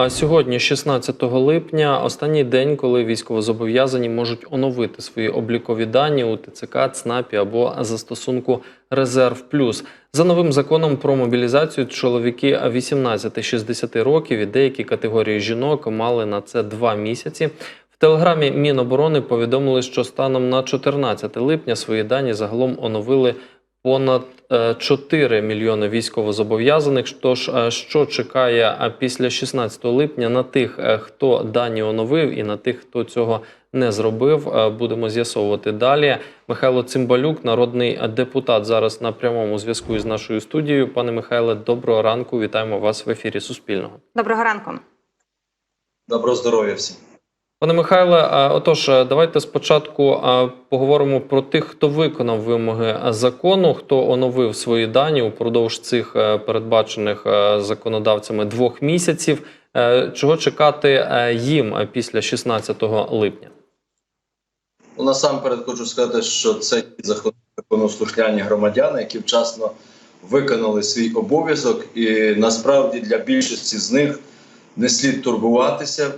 а, сьогодні, 16 липня, останній день, коли військовозобов'язані можуть оновити свої облікові дані у ТЦК, ЦНАПі або застосунку Резерв Плюс. За новим законом про мобілізацію чоловіки 18-60 років і деякі категорії жінок мали на це два місяці. В телеграмі Міноборони повідомили, що станом на 14 липня свої дані загалом оновили понад е, 4 мільйони військовозобов'язаних. Тож, е, що чекає е, після 16 липня на тих, е, хто дані оновив, і на тих, хто цього не зробив, е, будемо з'ясовувати далі. Михайло Цимбалюк, народний депутат, зараз на прямому зв'язку із нашою студією. Пане Михайле, доброго ранку. Вітаємо вас в ефірі Суспільного. Доброго ранку. Доброго здоров'я всім. Пане Михайле, е, отож, е, давайте спочатку е, поговоримо про тих, хто виконав вимоги закону, хто оновив свої дані упродовж цих передбачених законодавцями двох місяців. Чого чекати їм після 16 липня? Ну, насамперед хочу сказати, що це законослухняні громадяни, які вчасно виконали свій обов'язок, і насправді для більшості з них не слід турбуватися,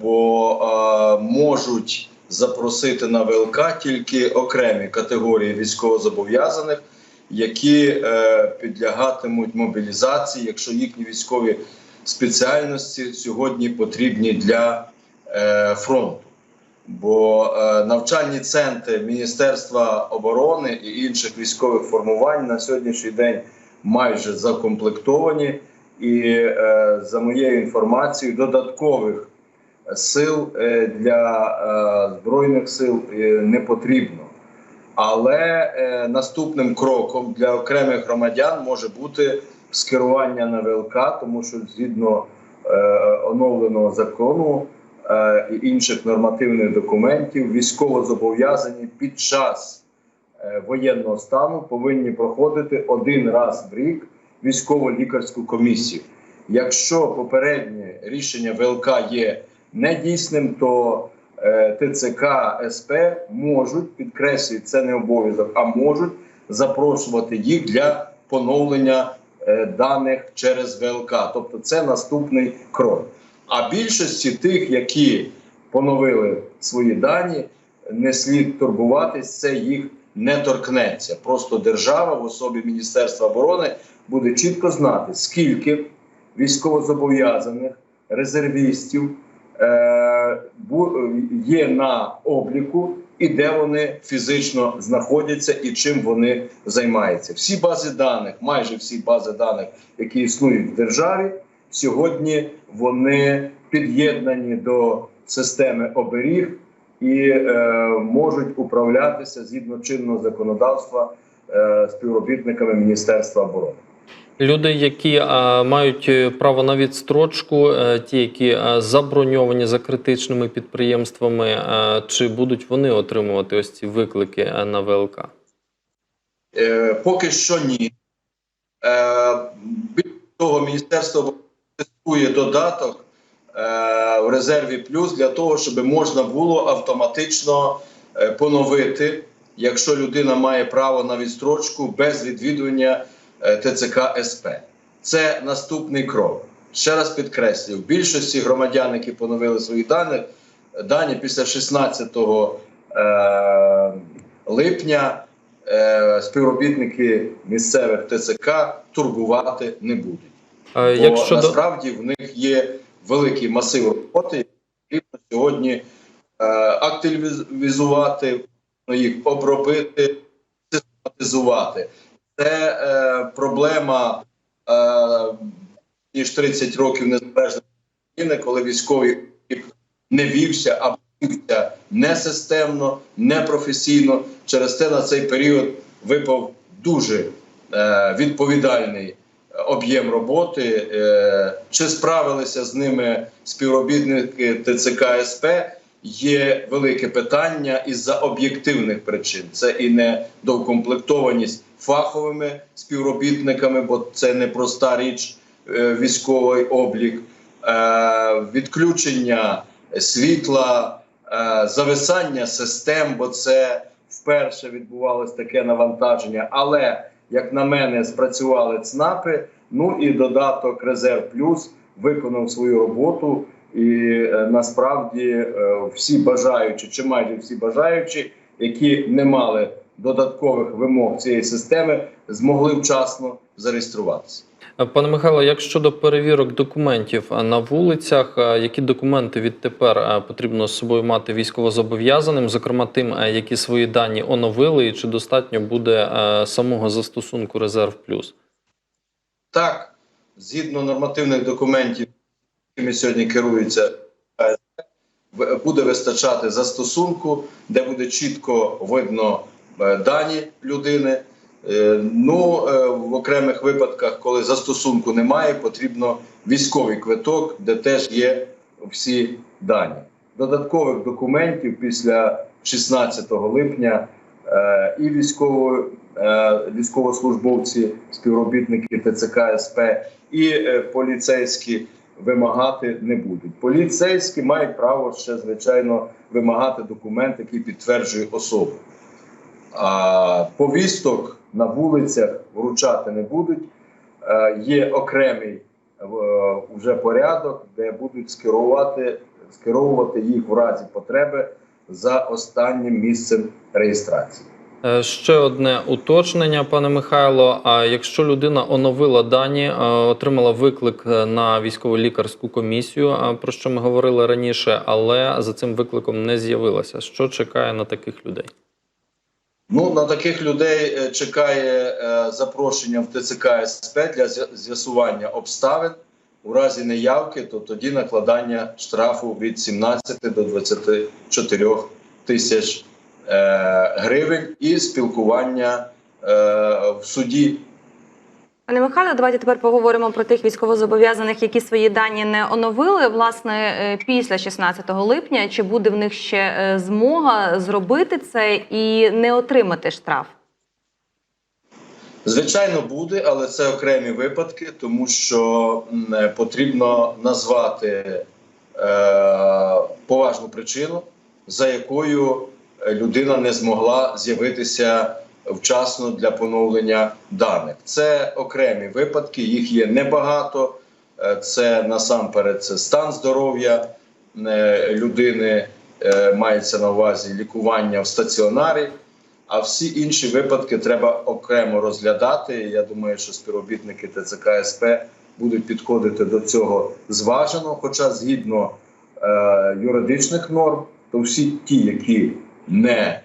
бо е, можуть запросити на ВЛК тільки окремі категорії військовозобов'язаних, які е, підлягатимуть мобілізації, якщо їхні військові спеціальності сьогодні потрібні для е, фронту. Бо е, навчальні центри Міністерства оборони і інших військових формувань на сьогоднішній день майже закомплектовані, і е, за моєю інформацією, додаткових сил е, для е, збройних сил е, не потрібно. Але наступним кроком для окремих громадян може бути скерування на ВЛК, тому що згідно оновленого закону і інших нормативних документів військовозобов'язані під час воєнного стану повинні проходити один раз в рік військово-лікарську комісію. Якщо попереднє рішення ВЛК є недійсним, то е, ТЦК СП можуть підкреслюю, це не обов'язок, а можуть запрошувати їх для поновлення е, даних через ВЛК. Тобто це наступний крок. А більшості тих, які поновили свої дані, не слід турбуватись, це їх не торкнеться. Просто держава в особі Міністерства оборони буде чітко знати, скільки військовозобов'язаних резервістів є на обліку і де вони фізично знаходяться і чим вони займаються. Всі бази даних, майже всі бази даних, які існують в державі, сьогодні вони під'єднані до системи оберіг і е, можуть управлятися згідно чинного законодавства е, співробітниками Міністерства оборони. Люди, які мають е, право на відстрочку, е, ті, які заброньовані за критичними підприємствами, е, чи будуть вони отримувати ось ці виклики на ВЛК? Е, поки що ні. Е, більше того, Міністерство тестує додаток е, в резерві плюс для того, щоб можна було автоматично поновити, якщо людина має право на відстрочку без відвідування ТЦК СП. Це наступний крок. Ще раз підкреслюю: в більшості громадян, які поновили свої дані, дані після 16 е, липня е, співробітники місцевих ТЦК турбувати не будуть. Е, Бо Якщо насправді в них є великий масив роботи, який потрібно сьогодні е, активізувати, їх обробити, систематизувати. Це е, проблема е, ніж 30 років незалежної України, коли військовий не вівся або вівся несистемно, непрофесійно. Через те на цей період випав дуже е, відповідальний об'єм роботи. Е, чи справилися з ними співробітники ТЦК СП? Є велике питання із-за об'єктивних причин. Це і недоукомплектованість фаховими співробітниками, бо це не проста річ, е, військовий облік, е, відключення світла, е, зависання систем, бо це вперше відбувалось таке навантаження. Але як на мене, спрацювали ЦНАПи. Ну і додаток Резерв Плюс виконав свою роботу, і е, насправді е, всі бажаючі, чи майже всі бажаючі, які не мали додаткових вимог цієї системи, змогли вчасно зареєструватися. Е, Пане Михайло, як щодо перевірок документів на вулицях, які документи відтепер потрібно з собою мати військовозобов'язаним, зокрема тим, які свої дані оновили, і чи достатньо буде самого застосунку Резерв Плюс? Так, згідно нормативних документів, якими сьогодні керується АСП, буде вистачати застосунку, де буде чітко видно е, дані людини. Е, Ну, е, в окремих випадках, коли застосунку немає, потрібно військовий квиток, де теж є всі дані. Додаткових документів після 16 липня е, і військово, е, військовослужбовці, співробітники ТЦК СП і е, поліцейські вимагати не будуть. Поліцейські мають право ще звичайно вимагати документ, який підтверджує особу. А повісток на вулицях вручати не будуть. Е, Є окремий е, вже порядок, де будуть скерувати, скеровувати їх в разі потреби за останнім місцем реєстрації. Е, Ще одне уточнення, пане Михайло. А якщо людина оновила дані, е, отримала виклик е, на військово-лікарську комісію, е, про що ми говорили раніше, але за цим викликом не з'явилася, що чекає на таких людей? Ну на таких людей чекає запрошення в ТЦК СП для з'ясування обставин. У разі неявки, то тоді накладання штрафу від 17 до 24 тисяч гривень і спілкування е, в суді Пане Михайло, давайте тепер поговоримо про тих військовозобов'язаних, які свої дані не оновили. Власне, е, після 16 липня, чи буде в них ще е, змога зробити це і не отримати штраф? Звичайно, буде, але це окремі випадки, тому що е, потрібно назвати е, поважну причину, за якою е, людина не змогла з'явитися вчасно для поновлення даних. Це окремі випадки, їх є небагато. Е, Це насамперед це стан здоров'я е, людини, е, мається на увазі лікування в стаціонарі. А всі інші випадки треба окремо розглядати. Я думаю, що співробітники ТЦК СП будуть підходити до цього зважено. Хоча згідно е, юридичних норм, то всі ті, які не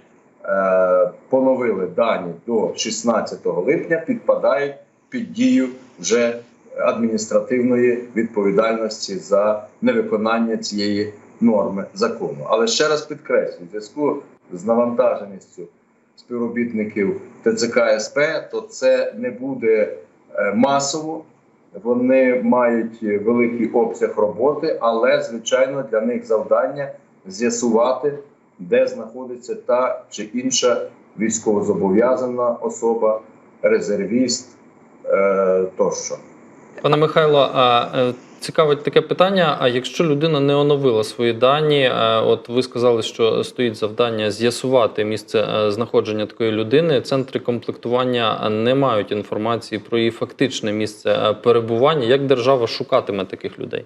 е, поновили дані до 16 липня, підпадають під дію вже адміністративної відповідальності за невиконання цієї норми закону. Але ще раз підкреслюю, в зв'язку з навантаженістю співробітників ТЦК СП, то це не буде е, масово. Вони мають великий обсяг роботи, але звичайно для них завдання з'ясувати, де знаходиться та чи інша військовозобов'язана особа, резервіст е, тощо. Пане Михайло, е, цікавить таке питання: а якщо людина не оновила свої дані, е, от ви сказали, що стоїть завдання з'ясувати місце знаходження такої людини, центри комплектування не мають інформації про її фактичне місце перебування. Як держава шукатиме таких людей?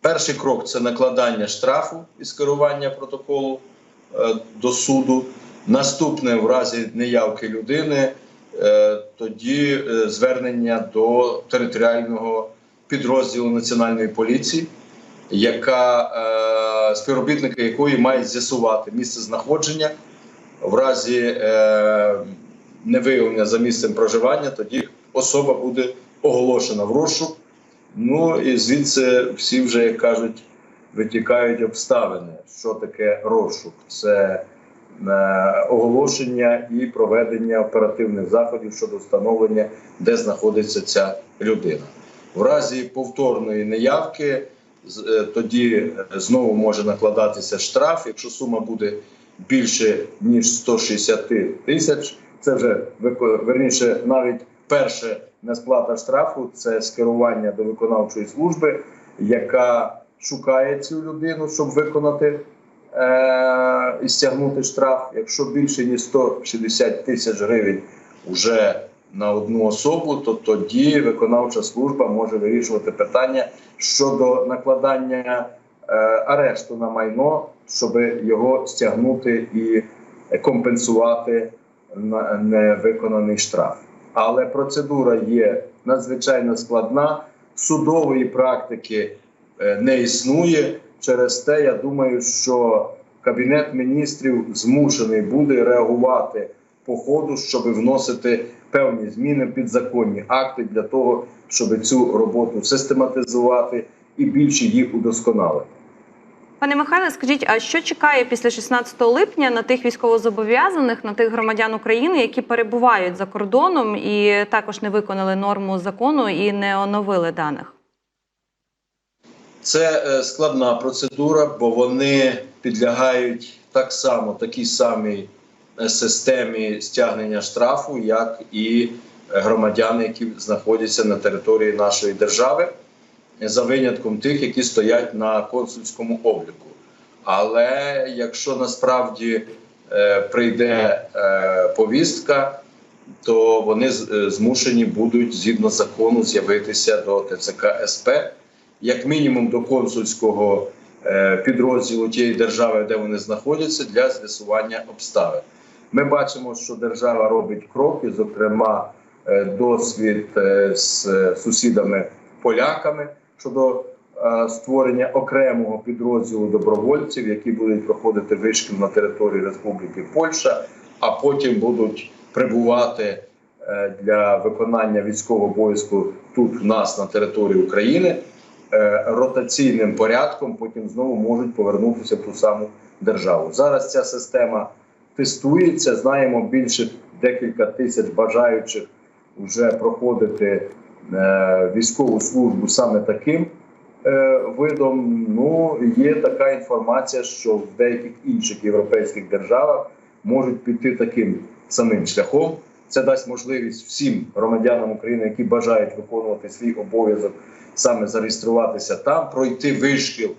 Перший крок це накладання штрафу і скерування протоколу е, до суду. Наступне в разі неявки людини, е, тоді е, звернення до територіального підрозділу національної поліції, яка співробітники якої мають з'ясувати місце знаходження в разі невиявлення за місцем проживання, тоді особа буде оголошена в розшук. Ну і звідси всі вже, як кажуть, витікають обставини. Що таке розшук? Це е, оголошення і проведення оперативних заходів щодо встановлення, де знаходиться ця людина. В разі повторної неявки е, тоді знову може накладатися штраф, якщо сума буде більше ніж 160 тисяч. Це вже верніше навіть перше несплата штрафу це скерування до виконавчої служби, яка шукає цю людину, щоб виконати е- і стягнути штраф. Якщо більше ніж 160 тисяч гривень, вже на одну особу, то тоді виконавча служба може вирішувати питання щодо накладання е, арешту на майно, щоб його стягнути і компенсувати на невиконаний штраф. Але процедура є надзвичайно складна, судової практики е, не існує. Через те я думаю, що Кабінет міністрів змушений буде реагувати по ходу, щоб вносити певні зміни в підзаконні акти для того, щоб цю роботу систематизувати і більше її удосконалити. Пане Михайле, скажіть, а що чекає після 16 липня на тих військовозобов'язаних, на тих громадян України, які перебувають за кордоном і також не виконали норму закону і не оновили даних? Це е, складна процедура, бо вони підлягають так само такій самій е, системі стягнення штрафу, як і громадяни, які знаходяться на території нашої держави, за винятком тих, які стоять на консульському обліку. Але якщо насправді е, прийде е, повістка, то вони е, змушені будуть згідно закону з'явитися до ТЦК СП, як мінімум до консульського е, підрозділу тієї держави, де вони знаходяться, для з'ясування обставин. Ми бачимо, що держава робить кроки, зокрема, е, досвід е, з сусідами поляками щодо е, створення окремого підрозділу добровольців, які будуть проходити вишкіл на території Республіки Польща, а потім будуть прибувати е, для виконання військового обов'язку тут в нас на території України е, ротаційним порядком. Потім знову можуть повернутися в ту саму державу. Зараз ця система тестується. Знаємо більше декілька тисяч бажаючих вже проходити військову службу саме таким е, видом. Ну є така інформація, що в деяких інших європейських державах можуть піти таким самим шляхом. Це дасть можливість всім громадянам України, які бажають виконувати свій обов'язок, саме зареєструватися там, пройти вишкіл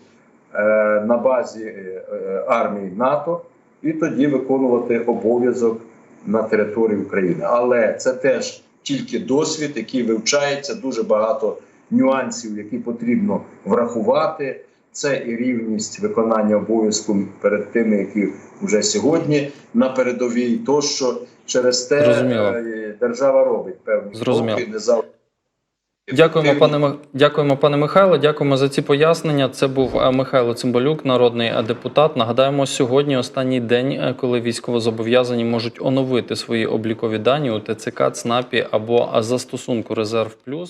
е, на базі е, е, армії НАТО і тоді виконувати обов'язок на території України. Але це теж тільки досвід, який вивчається, дуже багато нюансів, які потрібно врахувати. Це і рівність виконання обов'язку перед тими, які вже сьогодні на передовій, тощо через те Зрозуміло. е, держава робить певні Зрозуміло. кроки, не завжди Дякуємо, пане дякуємо, пане Михайло. Дякуємо за ці пояснення. Це був е, Михайло Цимбалюк, народний е, депутат. Нагадаємо, сьогодні останній день, е, коли військовозобов'язані можуть оновити свої облікові дані у ТЦК, ЦНАПі або застосунку Резерв Плюс.